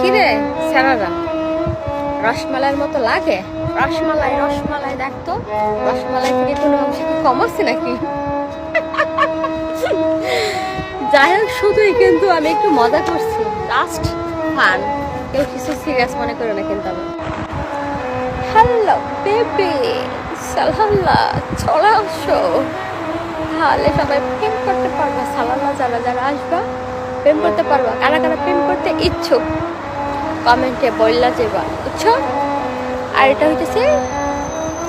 কিরে স্যারারা রসমালাইয়ের মতো লাগে? রসমালাই রসমালাই দেখতো রসমালাই থেকে কোনো অংশ কি কম আছে নাকি? যাই হোক, শুধুই কিন্তু আমি একটু মজা করছি। লাস্ট ফান কেউ কিছু সিরিয়াস মনে করে না কিন্তু আমার। হ্যালো বেবি সালাল্লা, চলে আসো। তাহলে সবাই প্রেম করতে পারবা, সালাল্লা, যারা যারা আসবা। প্রেম করতে পারবা, কারা কারা প্রেম করতে ইচ্ছুক, কমেন্টে বললা যাবা বুঝছ? আর এটা হইতেছে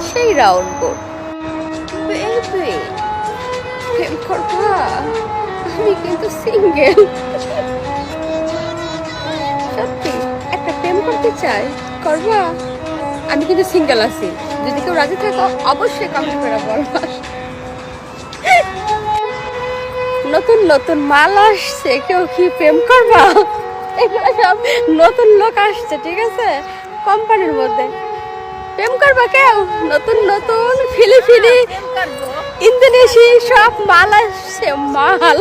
সেই রাউন্ড বোর্ড প্রেম করবা? আমি কিন্তু সিঙ্গেল সত্যি, একটা প্রেম করতে চাই, করবা? আমি কিন্তু সিঙ্গেল আছি। যদি কেউ রাজি থাকো, অবশ্যই কমেন্ট বলবা। নতুন নতুন মাল আসছে, কেউ কি প্রেম করবা? এগুলো সব নতুন লোক আসছে, ঠিক আছে? কোম্পানির মধ্যে। প্রেম করবা কেউ? নতুন নতুন ফিলিপিনি ইন্দোনেশি সব মাল আসছে, মাল।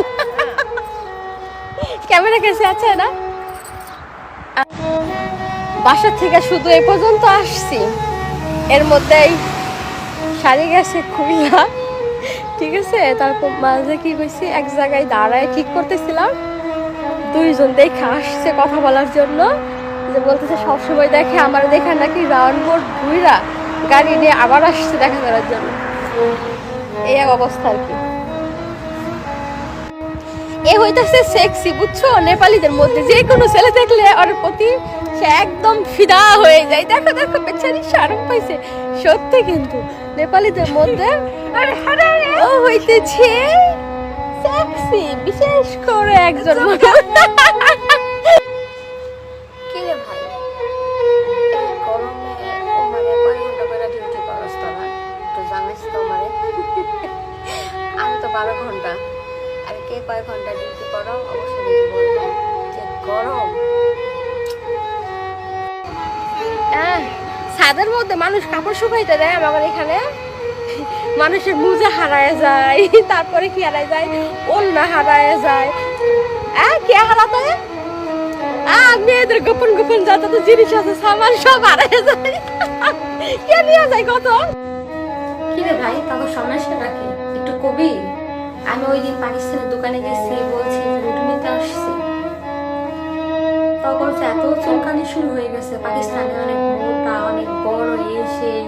ক্যামেরা কেসে আছে না? বাসা থেকে শুধু এই পর্যন্ত আসছি। এর মধ্যেই শাড়ি গেছে খুলনা ঠিক আছে? তারপর মাঝে কি হয়েছে এক জায়গায় দাঁড়ায় ঠিক করতেছিলাম। দুইজন দেখে আসছে কথা বলার জন্য। যে বলতেছে, সবসময় দেখে আমার দেখে নাকি রাউন্ড বোর্ড ঘুইরা গাড়ি নিয়ে আবার আসছে দেখা করার জন্য। এই এক অবস্থা আর কি। এ হইতাছে সেক্সি বুঝছ? নেপালিদের মধ্যে যে কোনো ছেলে দেখলে ওর প্রতি সে একদম ফিদা হয়ে যায়। দেখো দেখো বেচারি শারম পাইছে। সত্যি কিন্তু নেপালিদের মধ্যে ও হইতেছে সেক্সি বিশেষ করে একজন মানে বারো ঘণ্টা। আর কে ঘণ্টা ডিউটি করো অবশ্যই বলব যে গরম। ছাদের মধ্যে মানুষ কাপড় শুকাইতে দেয় আমাদের এখানে। মানুষের মুজা হারায় যায় তারপরে কি হারায় যায়? ওলনা হারায় যায়। আহ কে হারাতে? মেয়েদের গোপন গোপন যত তো জিনিস আছে সামান সব হারায় যায়। কে নিয়ে যায় কত? কি রে ভাই সমস্যাটা কি একটু কবি? আমি ওই দিন পাকিস্তানের দোকানে গেছি, বলছি, রুটি নিতে আসছি। তখন এত চুলকানি শুরু হয়ে গেছে, পাকিস্তানে অনেক মোটা, অনেক বড় সেই।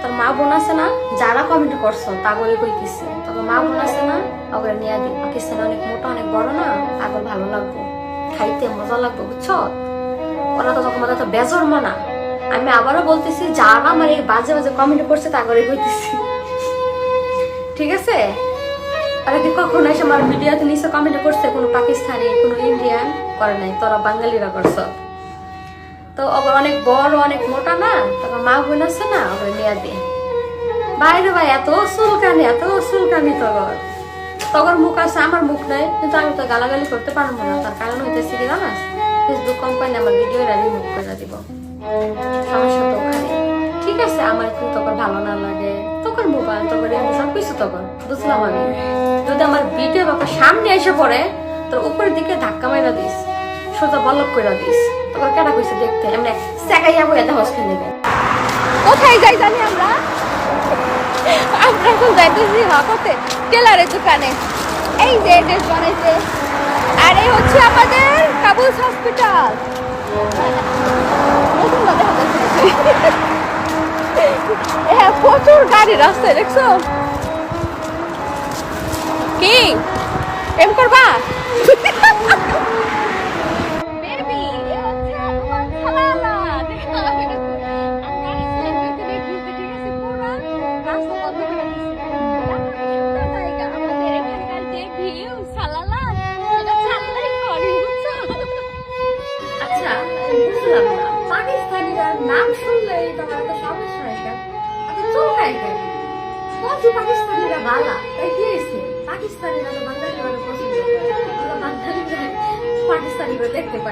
তোর মা বোন আছে না, যারা কমেন্ট করছ তা বলে কইতেছে তবে মা বোন আছে না ওগুলো নিয়ে দিই পাকিস্তানে অনেক মোটা, অনেক বড় না আগর ভালো লাগবো, খাইতে মজা লাগবে, বুঝছ? ওরা তো তখন তো বেজর মানা। আমি আবারও বলতেছি, যারা আমার এই বাজে বাজে কমেন্ট করছে তা করে কইতেছি। ঠিক আছে? ওরা কি কখনো এসে আমার ভিডিওতে নিচে কমেন্ট করছে কোনো পাকিস্তানি, কোনো ইন্ডিয়ান করে নাই, তোরা বাঙালিরা করছ। তো আবার অনেক বড়, অনেক মোটা না তারপর মা বোন আছে না, ওগুলো নিয়ে দে। বাইরে ভাই, এত চুলকানি এত চুলকানি তগর। তগর মুখ আছে, আমার মুখ নাই, কিন্তু আমি তো গালাগালি করতে পারব না, তার কারণ হইতেছে কি জানাস? ফেসবুক কোম্পানি আমার ভিডিওটা রিমুভ করে দিব। সমস্যা তো ঠিক আছে, আমার একটু তখন ভালো না লাগে। সামনে এসে পড়ে, তোর উপরের দিকে ধাক্কা মাইরা দিস, সোজা বলক কইরা দিস। খেয়ে কোথায় যাই জানি আমরা? আমরা এখন যাইতেছি হকতে টেলারের দোকানে। এই যে ড্রেস বানাইছে। হচ্ছে আমাদের কাবুলস হসপিটাল। হ্যাঁ প্রচুর গাড়ি রাস্তায় দেখছ? কি? এম করবা?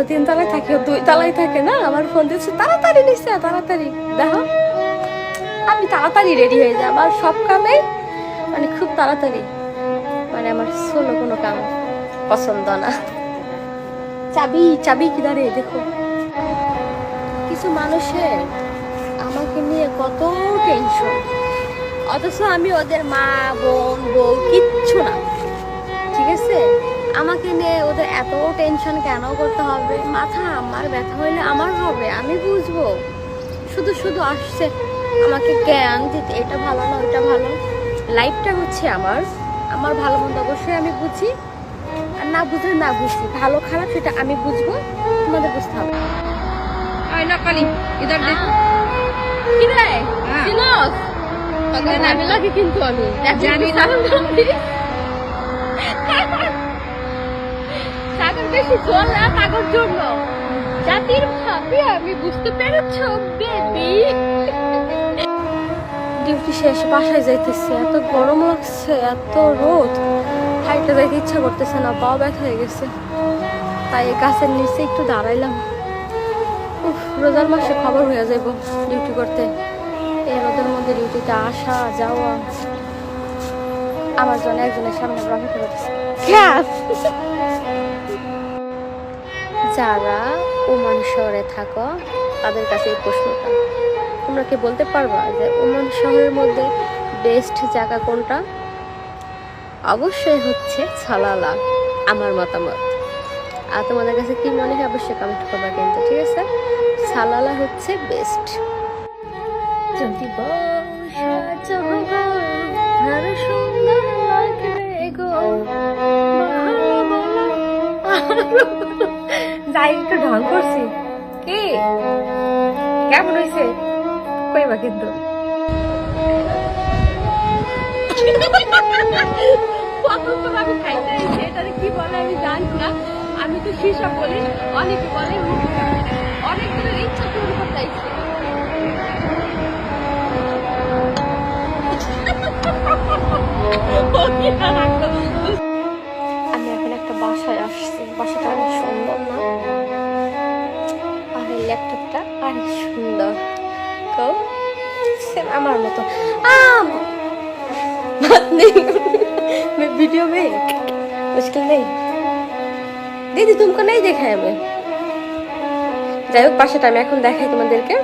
তো তিন তলায় থাকি, দুই তলায় থাকে না? আমার ফোন দিচ্ছে তাড়াতাড়ি নিচ্ছে তাড়াতাড়ি, দেখো। আমি তাড়াতাড়ি রেডি হয়ে যাই, আমার সব কামে মানে খুব তাড়াতাড়ি। মানে আমার সোলো কোনো কাম পছন্দ না। চাবি চাবি কি দাঁড়িয়ে দেখো। কিছু মানুষের আমাকে নিয়ে কত টেনশন অথচ আমি ওদের মা, বোন, বউ কিচ্ছু না। ঠিক আছে? আমাকে নিয়ে ওদের এত টেনশন কেন করতে হবে? মাথা আমার ব্যথা হইলে আমার হবে আমি বুঝব। শুধু শুধু আসছে আমাকে জ্ঞান দিতে এটা ভালো না ওইটা ভালো। লাইফটা হচ্ছে আমার আমার ভালো মন্দ অবশ্যই আমি বুঝি। আর না বুঝলে না বুঝি ভালো খারাপ সেটা আমি বুঝব তোমাদের বুঝতে হবে। রে? হ্যাঁ। লাগে কিন্তু আমি। জানি না। বেশি না সাগর জন্য। জাতির ভাবি, আমি বুঝতে পেরেছ, বেবি। ডিউটি শেষ, বাসায় যাইতেছি। এত গরম লাগছে, এত রোদ। হাইটে যাইতে ইচ্ছা করতেছে না পা ব্যথা হয়ে গেছে। তাই এই গাছের নিচে একটু দাঁড়াইলাম। উফ, রোজার মাসে খবর হয়ে যাব ডিউটি করতে। এই রোদের মধ্যে ডিউটিতে আসা, যাওয়া। আমার জন্য একজনের সামনে প্রফিট করতেছে। যারা ওমান শহরে থাকো, তাদের কাছে এই প্রশ্নটা। তোমরা কি বলতে পারবা যে ওমান শহরের মধ্যে বেস্ট জায়গা কোনটা? অবশ্যই হচ্ছে ছালালা, আমার মতামত। আর তোমাদের কাছে কি মনে হয় অবশ্যই কমেন্ট করবা কিন্তু, ঠিক আছে? সালালা হচ্ছে বেস্ট যদি সুন্দর লাগবে গো যাই, একটু ঢং করছি। কি? কেমন হয়েছে কইবা কিন্তু। কতক্ষণ আমি খাইতে দিয়েছি কি বলে আমি জানি না। আমি তো বলি, অনেকে বলে মুখা অনেক দিনের ইচ্ছা অনেক সুন্দর তো সেম আমার মতো আম बात नहीं मैं वीडियो में मुश्किल नहीं दीदी तुमको नहीं देखा है मैं যাই হোক পাশেটা আমি এখন দেখাই তোমাদেরকে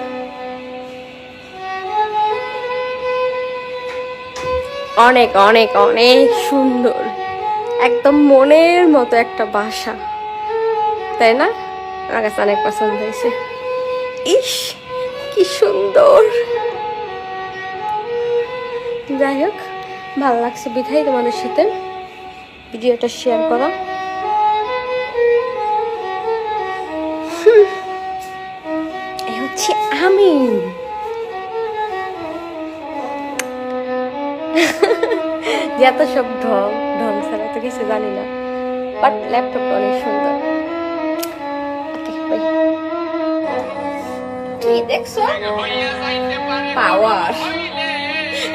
অনেক অনেক অনেক সুন্দর একদম মনের মতো একটা বাসা তাই না আমার কাছে অনেক পছন্দ হয়েছে ইস কি সুন্দর। যাই হোক, ভালো লাগছে বিধাই তোমাদের সাথে ভিডিওটা শেয়ার করা। এই হচ্ছে আমি। যত সব ঢং ঢং ছাড়া তো কিছু জানি না। বাট ল্যাপটপটা অনেক সুন্দর। দেখছ? পাওয়ার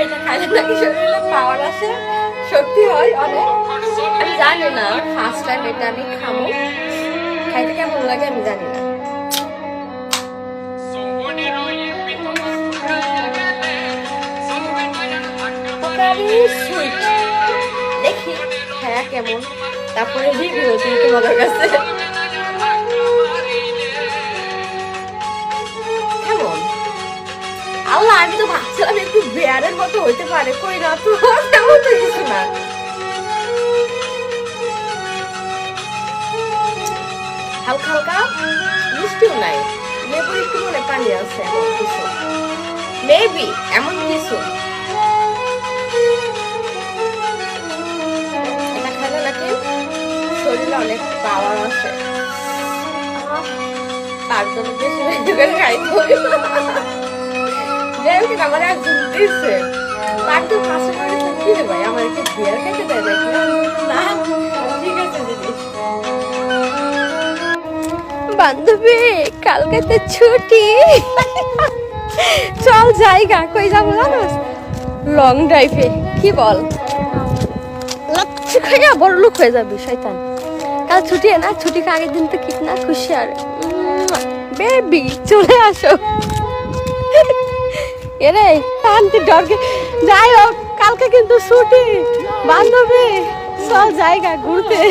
এটা খাইলে নাকি শরীরে পাওয়ার আসে। সত্যি হয় অনেক। আমি জানি না ফার্স্ট টাইম এটা আমি খাব। খাইতে কেমন লাগে আমি জানি না। দেখি হ্যাঁ কেমন। তারপরে রিভিউ দিই তোমাদের কাছে? আমি তো ভাবছিলাম একটু বেয়ারের মতো হইতে পারে। কই না তো? তেমন তো কিছু না। হালকা হালকা মিষ্টিও নাই। লেবুর একটু মনে পানি আছে এমন কিছু। মেবি এমন কিছু। শরীরে অনেক পাওয়ার তার জন্য বেশি বেশি করে খাইতে বান্ধবী, কালকে তো ছুটি। চল জায়গা, কই যাব জানোস? লং ড্রাইভে কি বল? খাইয়া বড় লোক হয়ে যাবি, শয়তান। কাল ছুটি না, ছুটি আগের দিন তো কিতনা খুশি আর। বেবি, চলে আসো। এরে শান্তি ডরকে যাই হোক কালকে কিন্তু ছুটি। বান্ধবী সব জায়গা ঘুরতে।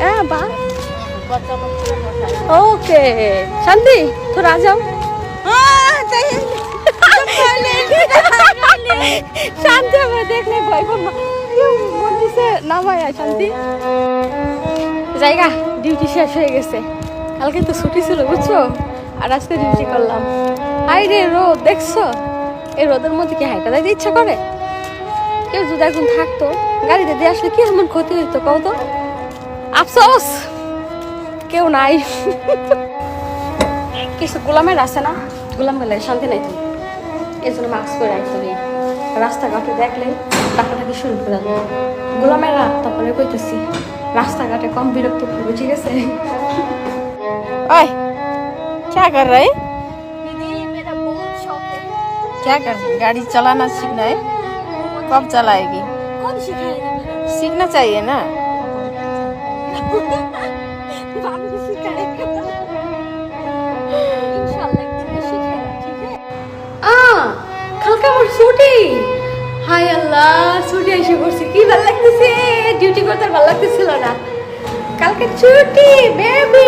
হ্যাঁ বা। ওকে শান্তি তোরা যাও। শান্তি আমরা দেখলে ভয় করব শান্তি। জায়গা ডিউটি শেষ হয়ে গেছে। কালকে তো ছুটি ছিল বুঝছ? আর আজকে ডিউটি করলাম। হাই রে রোদ, দেখছ? এই রোদের মধ্যে কি হাইটা যাইতে ইচ্ছা করে? কেউ যদি এখন থাকতো, গাড়িতে দিয়ে আসলে কি এমন ক্ষতি হইতো, কও তো? আফসোস! কেউ নাই। কিছু গোলামের আছে না? গোলাম গেলে শান্তি নাই তো? এই জন্য মাস্ক করে রাখতে হবে। রাস্তাঘাটে দেখলে টাকাটাকি শুরু করে গোলামের রাত তারপরে কইতেছি, রাস্তাঘাটে কম বিরক্ত করব, ঠিক আছে? ओए क्या कर रहे क्या कर गाड़ी चलाना सीखना है कब चलाएगी कौन सिखाएगा सीखना चाहिए ना भाभी सिखाएगा इंशाल्लाह एक दिन सिखाएगा ठीक है আ কালকে আমার ছুটি হাই আল্লাহ ছুটি এসে পড়ছি কি ভালো লাগতেছে ডিউটি করতে আর ভালো লাগতেছিল না কালকে ছুটি বেবি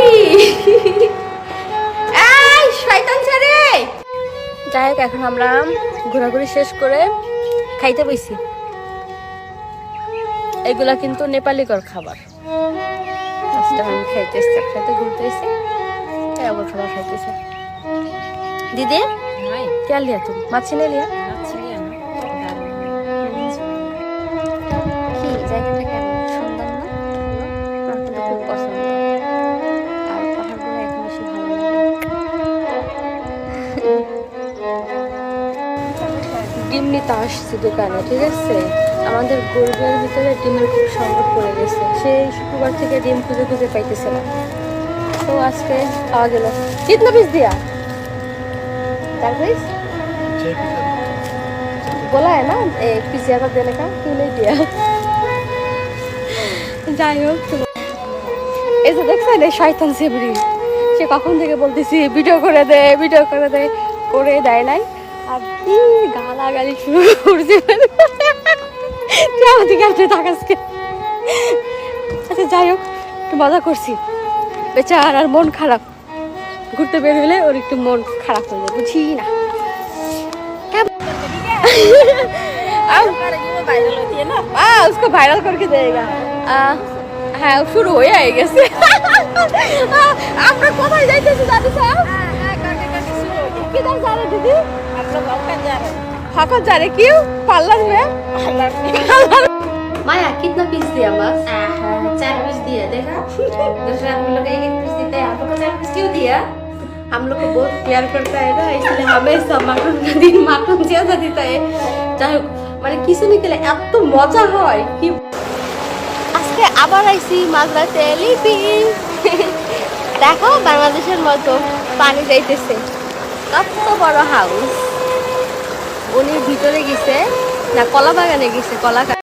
এখন আমরা ঘোরাঘুরি শেষ করে খাইতে বইছি এগুলা কিন্তু নেপালি কর খাবার আজকে আমি খাইতেছি একসাথে ঘুরতে এসে তাই আবার খাবার খাইতেছে দিদি नहीं क्या लिया तुम মাছি নিয়ে লিয়া তা দোকানে, ঠিক আছে? আমাদের গরিবের ভিতরে ডিমের খুব সংকট পড়ে গেছে। সেই শুক্রবার থেকে ডিম খুঁজে খুঁজে পাইতেছে না। তো আজকে পাওয়া গেল। কিতনা পিস দিয়া? চার পিস? গোলায় না? পিস আবার দেলে কা? কিনে দিয়া। যাই হোক এই যে দেখছেন, এই শয়তান সেবরি। সে কখন থেকে বলতেছি, ভিডিও করে দেয় ভিডিও করে দেয় করে দেয় নাই। আর কি গালাগালি শুরু করছে তুই আমার দিকে আসলে থাকাসকে আচ্ছা যাই হোক একটু মজা করছি বেচার আর মন খারাপ ঘুরতে বের হলে ওর একটু মন খারাপ হয়ে যায় বুঝি না अब- वायरल होती है ना आ, उसको वायरल करके देगा आ, হ্যাঁ শুরু হয়ে আই গেছে আ, আমরা কোথায় যাইতেছি দাদু সাহেব किधर जा रहे दीदी हम लोग हल्का जा रहे हैं हाकत जा रहे क्यों पार्लर में माया कितना पीस दिया बस चार पीस दिया देखा दूसरा हम लोग एक एक पीस देते हैं आप लोग को चार पीस क्यों दिया हम लोग को बहुत प्यार करता है ना इसलिए हमेशा मटन का दिन मटन ज्यादा देता है যাই হোক মানে কিছু নিকেলে এত মজা হয় কি আজকে আবার আইছি মাঝরাতে লিপি দেখো বাংলাদেশের মতো পানি যাইতেছে কত বড় হাউস উনি ভিতরে গেছে না কলা বাগানে গেছে কলা